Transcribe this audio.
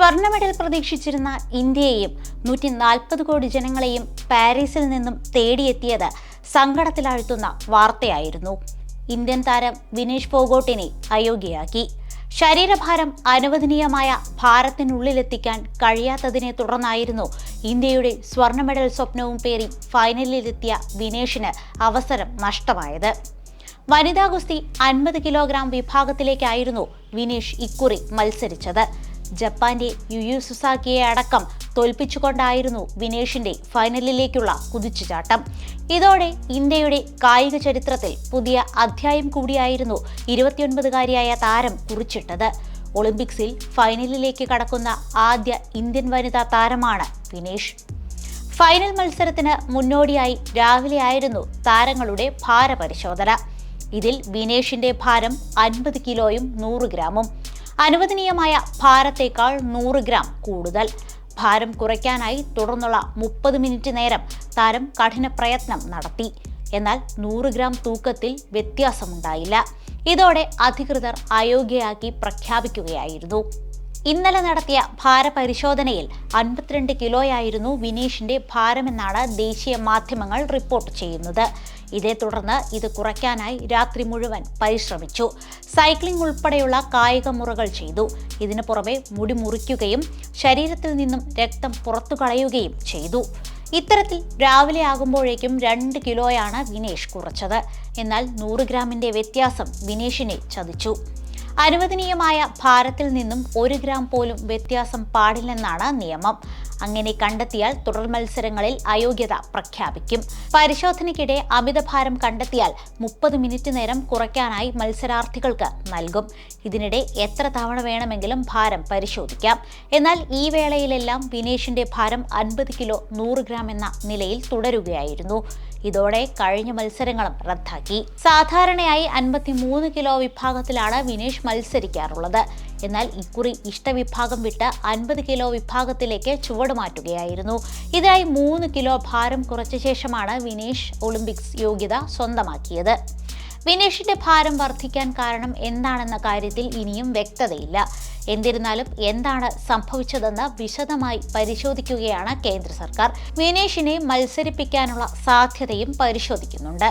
സ്വർണ മെഡൽ പ്രതീക്ഷിച്ചിരുന്ന ഇന്ത്യയെയും നൂറ്റി നാൽപ്പത് കോടി ജനങ്ങളെയും പാരീസിൽ നിന്നും തേടിയെത്തിയത് സങ്കടത്തിലാഴ്ത്തുന്ന വാർത്തയായിരുന്നു. ഇന്ത്യൻ താരം വിനേഷ് ഫോഗോട്ടിനെ അയോഗ്യയാക്കി. ശരീരഭാരം അനുവദനീയമായ ഭാരത്തിനുള്ളിലെത്തിക്കാൻ കഴിയാത്തതിനെ തുടർന്നായിരുന്നു ഇന്ത്യയുടെ സ്വർണ മെഡൽ സ്വപ്നവും പേറി ഫൈനലിലെത്തിയ വിനേഷിന് അവസരം നഷ്ടമായത്. വനിതാ ഗുസ്തി അൻപത് കിലോഗ്രാം വിഭാഗത്തിലേക്കായിരുന്നു വിനേഷ് ഇക്കുറി മത്സരിച്ചത്. ജപ്പാന്റെ യുയു സുസാക്കിയെ അടക്കം തോൽപ്പിച്ചുകൊണ്ടായിരുന്നു വിനേഷിന്റെ ഫൈനലിലേക്കുള്ള കുതിച്ചുചാട്ടം. ഇതോടെ ഇന്ത്യയുടെ കായിക ചരിത്രത്തിൽ പുതിയ അധ്യായം കൂടിയായിരുന്നു ഇരുപത്തിയൊൻപതുകാരിയായ താരം കുറിച്ചിട്ടത്. ഒളിമ്പിക്സിൽ ഫൈനലിലേക്ക് കടക്കുന്ന ആദ്യ ഇന്ത്യൻ വനിതാ താരമാണ് വിനേഷ്. ഫൈനൽ മത്സരത്തിന് മുന്നോടിയായി രാവിലെയായിരുന്നു താരങ്ങളുടെ ഭാരപരിശോധന. ഇതിൽ വിനേഷിന്റെ ഭാരം അൻപത് കിലോയും നൂറ് ഗ്രാമും അനുവദനീയമായ ഭാരത്തേക്കാൾ നൂറ് ഗ്രാം കൂടുതൽ. ഭാരം കുറയ്ക്കാനായി തുടർന്നുള്ള മുപ്പത് മിനിറ്റ് നേരം താരം കഠിന പ്രയത്നം നടത്തി. എന്നാൽ നൂറ് ഗ്രാം തൂക്കത്തിൽ വ്യത്യാസമുണ്ടായില്ല. ഇതോടെ അധികൃതർ അയോഗ്യയാക്കി പ്രഖ്യാപിക്കുകയായിരുന്നു. ഇന്നലെ നടത്തിയ ഭാരപരിശോധനയിൽ അൻപത്തിരണ്ട് കിലോയായിരുന്നു വിനീഷിന്റെ ഭാരമെന്നാണ് ദേശീയ മാധ്യമങ്ങൾ റിപ്പോർട്ട് ചെയ്യുന്നത്. ഇതേ തുടർന്ന് ഇത് കുറയ്ക്കാനായി രാത്രി മുഴുവൻ പരിശ്രമിച്ചു. സൈക്ലിംഗ് ഉൾപ്പെടെയുള്ള കായിക മുറകൾ ചെയ്തു. ഇതിനു പുറമെ മുടി മുറിക്കുകയും ശരീരത്തിൽ നിന്നും രക്തം പുറത്തു കളയുകയും ചെയ്തു. ഇത്തരത്തിൽ രാവിലെ ആകുമ്പോഴേക്കും രണ്ട് കിലോയാണ് വിനേഷ് കുറച്ചത്. എന്നാൽ നൂറ് ഗ്രാമിന്റെ വ്യത്യാസം വിനേഷിനെ ചതിച്ചു. അനുവദനീയമായ ഭാരത്തിൽ നിന്നും ഒരു ഗ്രാം പോലും വ്യത്യാസം പാടില്ലെന്നാണ് നിയമം. അങ്ങനെ കണ്ടെത്തിയാൽ തുടർ മത്സരങ്ങളിൽ അയോഗ്യത പ്രഖ്യാപിക്കും. പരിശോധനയ്ക്കിടെ അമിതഭാരം കണ്ടെത്തിയാൽ മുപ്പത് മിനിറ്റ് നേരം കുറയ്ക്കാനായി മത്സരാർത്ഥികൾക്ക് നൽകും. ഇതിനിടെ എത്ര തവണ വേണമെങ്കിലും ഭാരം പരിശോധിക്കാം. എന്നാൽ ഈ വേളയിലെല്ലാം വിനേഷിന്റെ ഭാരം അൻപത് കിലോ നൂറ് ഗ്രാം എന്ന നിലയിൽ തുടരുകയായിരുന്നു. ഇതോടെ കഴിഞ്ഞ മത്സരങ്ങളും റദ്ദാക്കി. സാധാരണയായി അൻപത്തിമൂന്ന് കിലോ വിഭാഗത്തിലാണ് വിനേഷ് മത്സരിക്കാറുള്ളത്. എന്നാൽ ഇക്കുറി ഇഷ്ടവിഭാഗം വിട്ട് അൻപത് കിലോ വിഭാഗത്തിലേക്ക് ചുവട് മാറ്റുകയായിരുന്നു. ഇതിനായി മൂന്ന് കിലോ ഭാരം കുറച്ച ശേഷമാണ് വിനേഷ് ഒളിമ്പിക്സ് യോഗ്യത സ്വന്തമാക്കിയത്. വിനേഷിന്റെ ഭാരം വർദ്ധിക്കാൻ കാരണം എന്താണെന്ന കാര്യത്തിൽ ഇനിയും വ്യക്തതയില്ല. എന്നിരുന്നാലും എന്താണ് സംഭവിച്ചതെന്ന് വിശദമായി പരിശോധിക്കുകയാണ് കേന്ദ്ര സർക്കാർ. വിനേഷിനെ മത്സരിപ്പിക്കാനുള്ള സാധ്യതയും പരിശോധിക്കുന്നുണ്ട്.